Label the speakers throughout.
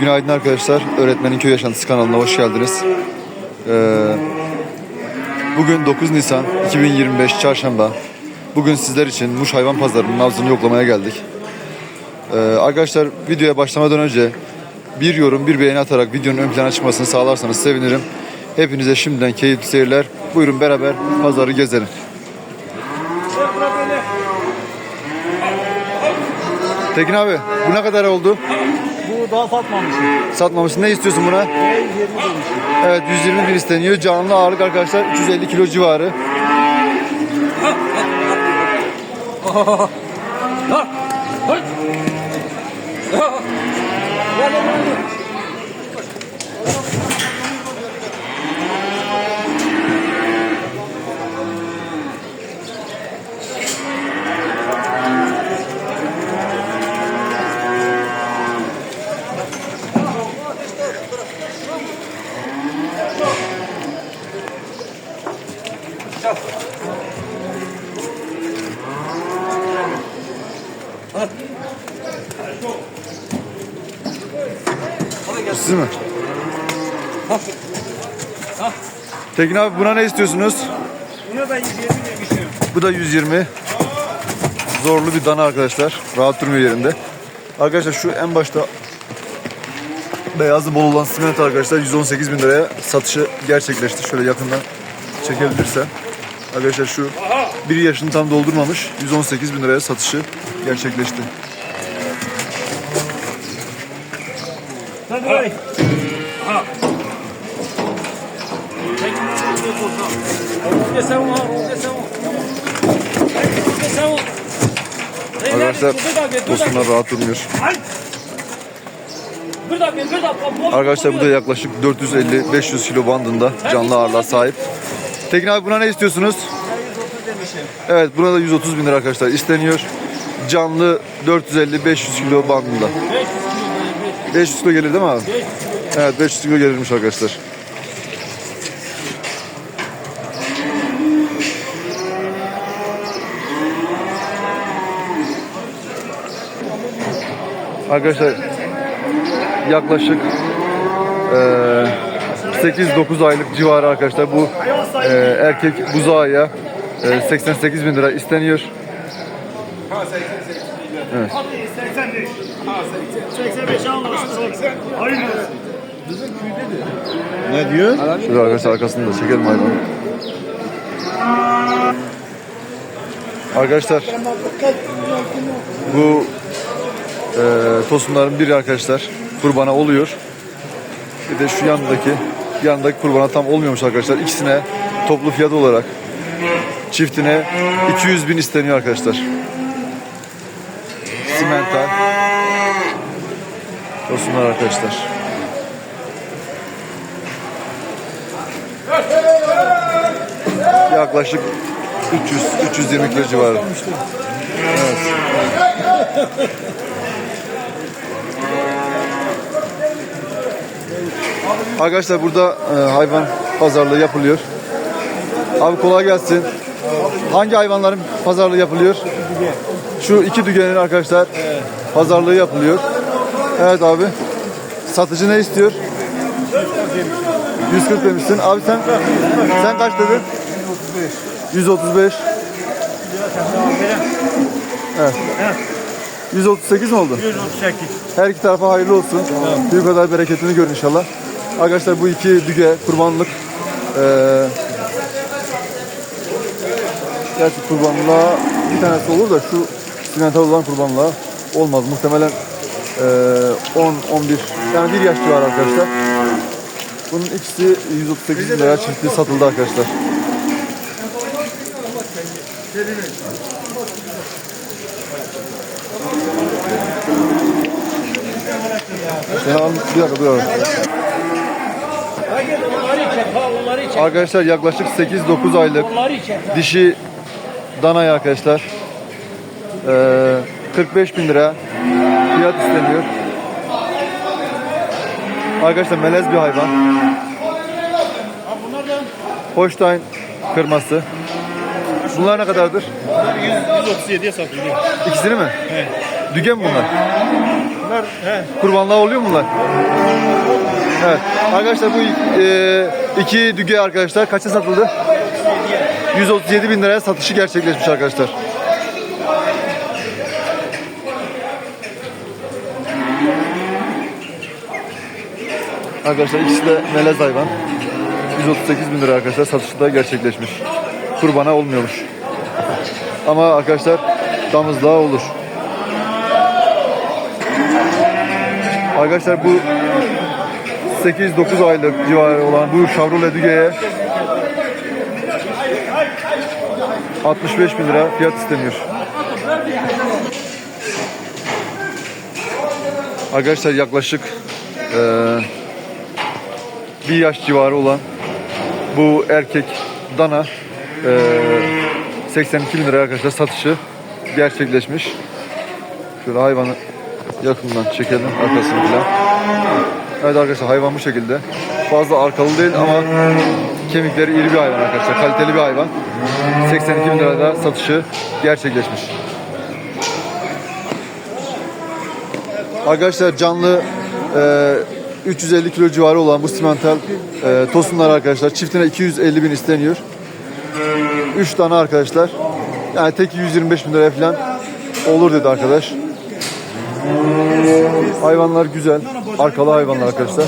Speaker 1: Günaydın arkadaşlar. Öğretmenin Köy Yaşantısı kanalına hoş geldiniz. Ee, bugün 9 Nisan 2025 Çarşamba. Bugün sizler için Muş Hayvan Pazarı'nın nabzını yoklamaya geldik. Ee, arkadaşlar videoya başlamadan önce bir yorum, bir beğeni atarak videonun ön plana çıkmasını sağlarsanız sevinirim. Hepinize şimdiden keyifli seyirler. Buyurun beraber pazarı gezelim. Tekin abi bu ne kadar oldu?
Speaker 2: Bu daha satmamışım.
Speaker 1: Satmamışsın. Ne istiyorsun buna?
Speaker 2: 120 demişim.
Speaker 1: Evet 120 bin isteniyor. Canlı ağırlık arkadaşlar 350 kilo civarı. Siz mi? Tekin abi buna ne istiyorsunuz?
Speaker 2: Buna da 120 demişim.
Speaker 1: Bu da 120. Zorlu bir dana arkadaşlar. Rahat durmuyor yerinde. Arkadaşlar şu en başta beyazı bol olan simet arkadaşlar 118 bin liraya satışı gerçekleşti. Şöyle yakından çekebilirsem. Arkadaşlar şu bir yaşını tam doldurmamış 118 bin liraya satışı gerçekleşti.
Speaker 2: Hadi bey.
Speaker 1: Arkadaşlar dostumlar rahat durmuyor. Arkadaşlar bu da yaklaşık 450-500 kilo bandında canlı ağırlığa sahip. Tekin abi buna ne istiyorsunuz? Evet buna da 130 bin lira arkadaşlar isteniyor. Canlı 450-500 kilo bandında. 500 kilo gelir değil mi abi? Evet 500 kilo gelirmiş arkadaşlar. Arkadaşlar yaklaşık eee 8-9 aylık civarı arkadaşlar bu eee, erkek buzağıya eee, 88 bin lira isteniyor.
Speaker 2: 85 anlaştık. Hayır.
Speaker 1: Ne diyor? Şurada arkadaşlar arkasını da çekelim hayvanı. Arkadaşlar bu eee tosunların biri arkadaşlar kurbana oluyor. Bir de şu yandaki yandaki kurbana tam olmuyormuş arkadaşlar. İkisine toplu fiyat olarak çiftine 200 bin isteniyor arkadaşlar. Simental tosunlar arkadaşlar. Yaklaşık 300 320 kilo civarı. Evet. Arkadaşlar burada e, hayvan pazarlığı yapılıyor. Abi kolay gelsin. Hangi hayvanların pazarlığı yapılıyor? Şu iki dügenin arkadaşlar pazarlığı yapılıyor. Evet abi. Satıcı ne istiyor? 140 demişsin. Abi sen sen kaç dedin? 135. Evet. 138 mi oldu?
Speaker 2: 138.
Speaker 1: Her iki tarafa hayırlı olsun. Büyük kadar bereketini görün inşallah. Arkadaşlar bu iki düge kurbanlık eee gerçi kurbanlığa bir tanesi olur da şu simental olan kurbanlığa olmaz. Muhtemelen eee 10 11 yani bir yaş civarı arkadaşlar. Bunun ikisi 138 liraya çiftli satıldı arkadaşlar. Ya, bir dakika
Speaker 2: onları çek.
Speaker 1: Arkadaşlar yaklaşık 8-9 aylık dişi danayı arkadaşlar. Ee, 45 bin lira fiyat isteniyor. Arkadaşlar melez bir hayvan.
Speaker 2: Bunlar
Speaker 1: Holstein kırması. Bunlar ne kadardır?
Speaker 2: 137'ye satılıyor.
Speaker 1: İkisini mi?
Speaker 2: Evet.
Speaker 1: Düge mi bunlar?
Speaker 2: Bunlar Bunlar he.
Speaker 1: Kurbanlığa oluyor mu bunlar? Evet. Arkadaşlar bu e, iki düge arkadaşlar kaça satıldı? 137 bin liraya satışı gerçekleşmiş arkadaşlar. Arkadaşlar ikisi de melez hayvan. 138 bin lira arkadaşlar satışı da gerçekleşmiş. Kurbana olmuyormuş. Ama arkadaşlar damızlığa olur. Arkadaşlar bu 8-9 aylık civarı olan bu Chevrolet Duge'ye 65 bin lira fiyat isteniyor. Arkadaşlar yaklaşık bir yaş civarı olan bu erkek dana eee 82 bin lira arkadaşlar satışı gerçekleşmiş. Şöyle hayvanı yakından çekelim arkasını falan. Evet arkadaşlar hayvan bu şekilde. Fazla arkalı değil ama kemikleri iri bir hayvan arkadaşlar. Kaliteli bir hayvan. 82 bin lirada satışı gerçekleşmiş. Arkadaşlar canlı e, 350 kilo civarı olan bu simental e, tosunlar arkadaşlar çiftine 250 bin isteniyor. 3 tane arkadaşlar. Yani tek 125 bin liraya falan olur dedi arkadaş. Hayvanlar güzel. Arkalı hayvanlar arkadaşlar.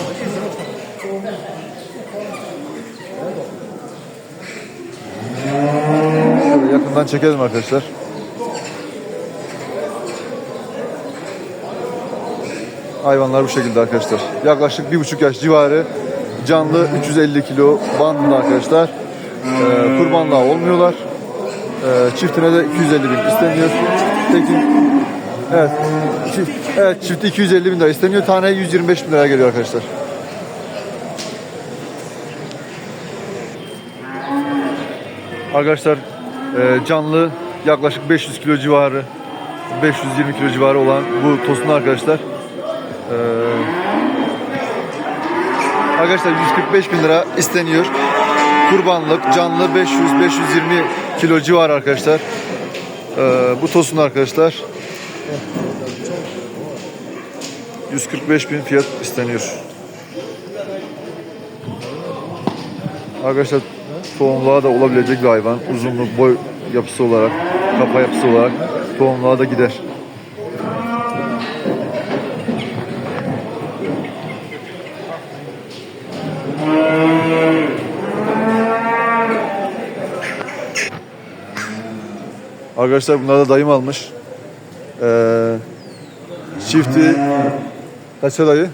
Speaker 1: Şöyle yakından çekelim arkadaşlar. Hayvanlar bu şekilde arkadaşlar. Yaklaşık bir buçuk yaş civarı canlı 350 kilo bandında arkadaşlar. Ee, kurbanlığa olmuyorlar. Ee, çiftine de 250 bin isteniyor. Tekin Evet. Çift, evet çifti 250 bin lira isteniyor. Tane 125 bin liraya geliyor arkadaşlar. Arkadaşlar e, canlı yaklaşık 500 kilo civarı 520 kilo civarı olan bu tosun arkadaşlar. E, arkadaşlar 145 bin lira isteniyor. Kurbanlık canlı 500-520 kilo civarı arkadaşlar. E, bu tosun arkadaşlar 145 bin fiyat isteniyor. Arkadaşlar tohumluğa da olabilecek bir hayvan. Uzunluk, boy yapısı olarak, kafa yapısı olarak tohumluğa da gider. Arkadaşlar bunlar da dayım almış. Ee, çifti kaça dayı?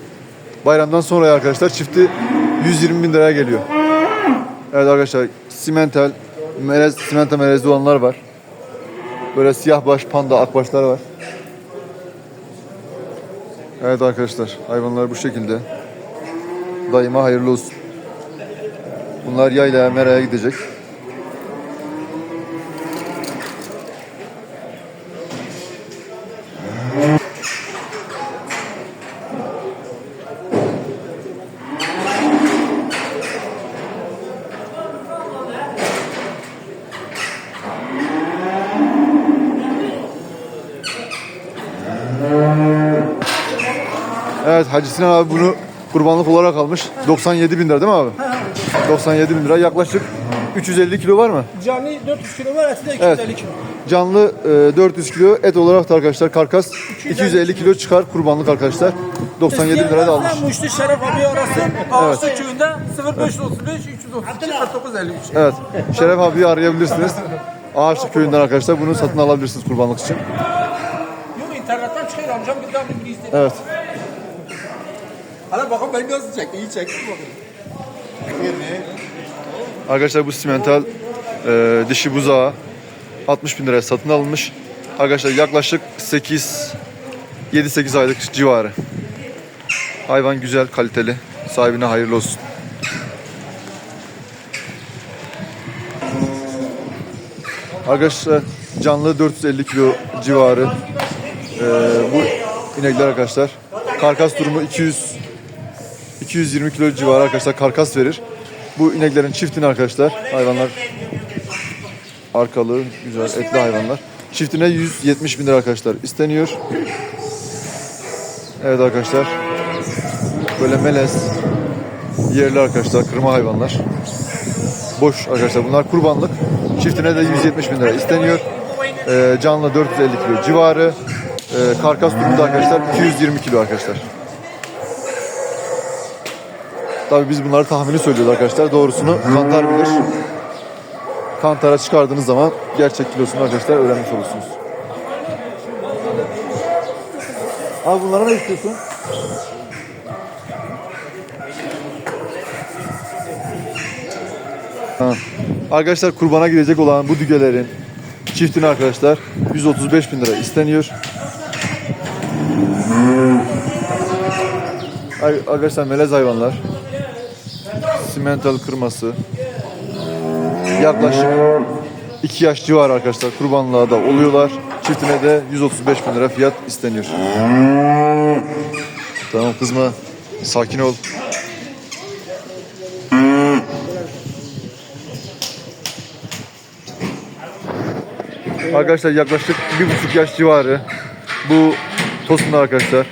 Speaker 1: Bayramdan sonra arkadaşlar çifti 120 bin liraya geliyor. Evet arkadaşlar simental, melez, simental melezli olanlar var. Böyle siyah baş, panda, akbaşlar var. Evet arkadaşlar hayvanlar bu şekilde. Dayıma hayırlı olsun. Bunlar yaylaya meraya gidecek. Evet Hacı Sinan abi bunu kurbanlık olarak almış. 97 bin lira değil mi abi? 97 bin lira yaklaşık 350 kilo var mı?
Speaker 2: Canlı 400 kilo var, eti de 250
Speaker 1: Evet.
Speaker 2: kilo.
Speaker 1: Canlı e, 400 kilo et olarak da arkadaşlar karkas 250 kilo çıkar kurbanlık arkadaşlar. 97 bin lira da almış.
Speaker 3: Muşlu Şeref abi arası Ağustos köyünde 0535 332 49 53.
Speaker 1: Evet. Şeref abiyi arayabilirsiniz. Ağaçlık köyünden arkadaşlar bunu satın alabilirsiniz kurbanlık için.
Speaker 3: Yok internetten çıkıyor amcam bir daha bir izledim.
Speaker 1: Evet.
Speaker 3: Hala bakalım ben nasıl çekti iyi çekti bakın.
Speaker 1: Arkadaşlar bu simental e, dişi buzağı 60 bin liraya satın alınmış. Arkadaşlar yaklaşık 8 7-8 aylık civarı. Hayvan güzel, kaliteli. Sahibine hayırlı olsun. Arkadaşlar canlı 450 kilo civarı. E, bu inekler arkadaşlar. Karkas durumu 200 220 kilo civarı arkadaşlar karkas verir. Bu ineklerin çiftini arkadaşlar hayvanlar arkalı güzel etli hayvanlar. Çiftine 170 bin lira arkadaşlar isteniyor. Evet arkadaşlar. Böyle melez yerli arkadaşlar kırma hayvanlar. Boş arkadaşlar bunlar kurbanlık. Çiftine de 170 bin lira isteniyor. Ee, canlı 450 kilo civarı. Ee, karkas durumda arkadaşlar 220 kilo arkadaşlar. Tabii biz bunları tahmini söylüyoruz arkadaşlar. Doğrusunu kantar bilir. Kantara çıkardığınız zaman gerçek kilosunu arkadaşlar öğrenmiş olursunuz. Abi bunlara ne istiyorsun? Ha. Arkadaşlar kurbana gidecek olan bu dügelerin çiftini arkadaşlar 135 bin lira isteniyor. Arkadaşlar melez hayvanlar. Simental kırması. Yaklaşık 2 yaş civarı arkadaşlar kurbanlığa da oluyorlar. Çiftine de 135 bin lira fiyat isteniyor. Tamam kızma. Sakin ol. Arkadaşlar yaklaşık bir buçuk yaş civarı bu tosunlar arkadaşlar.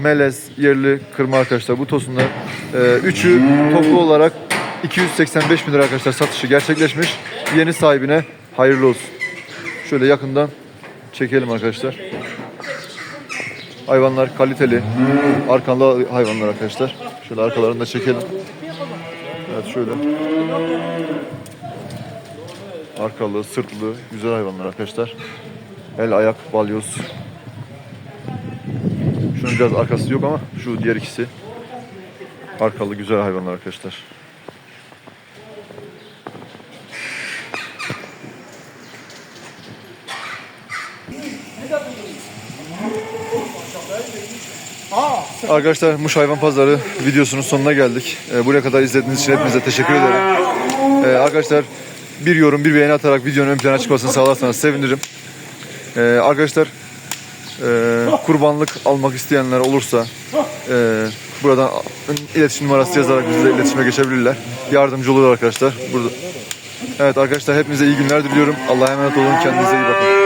Speaker 1: Melez, yerli, kırma arkadaşlar bu tosunlar. Ee, üçü toplu olarak 285 bin lira arkadaşlar satışı gerçekleşmiş. Yeni sahibine hayırlı olsun. Şöyle yakından çekelim arkadaşlar. Hayvanlar kaliteli. Arkalı hayvanlar arkadaşlar. Şöyle arkalarını da çekelim. Evet şöyle. Arkalı, sırtlı, güzel hayvanlar arkadaşlar. El, ayak, balyoz. Şunun biraz arkası yok ama şu diğer ikisi. Arkalı güzel hayvanlar arkadaşlar. Arkadaşlar Muş Hayvan Pazarı videosunun sonuna geldik. Ee, buraya kadar izlediğiniz için hepinize teşekkür ederim. Ee, arkadaşlar bir yorum, bir beğeni atarak videonun ön plana çıkmasını sağlarsanız sevinirim. Ee, arkadaşlar e, kurbanlık almak isteyenler olursa e, buradan iletişim numarası yazarak bizle iletişime geçebilirler. Yardımcı olur arkadaşlar. Burada. Evet arkadaşlar hepinize iyi günler diliyorum. Allah'a emanet olun. Kendinize iyi bakın.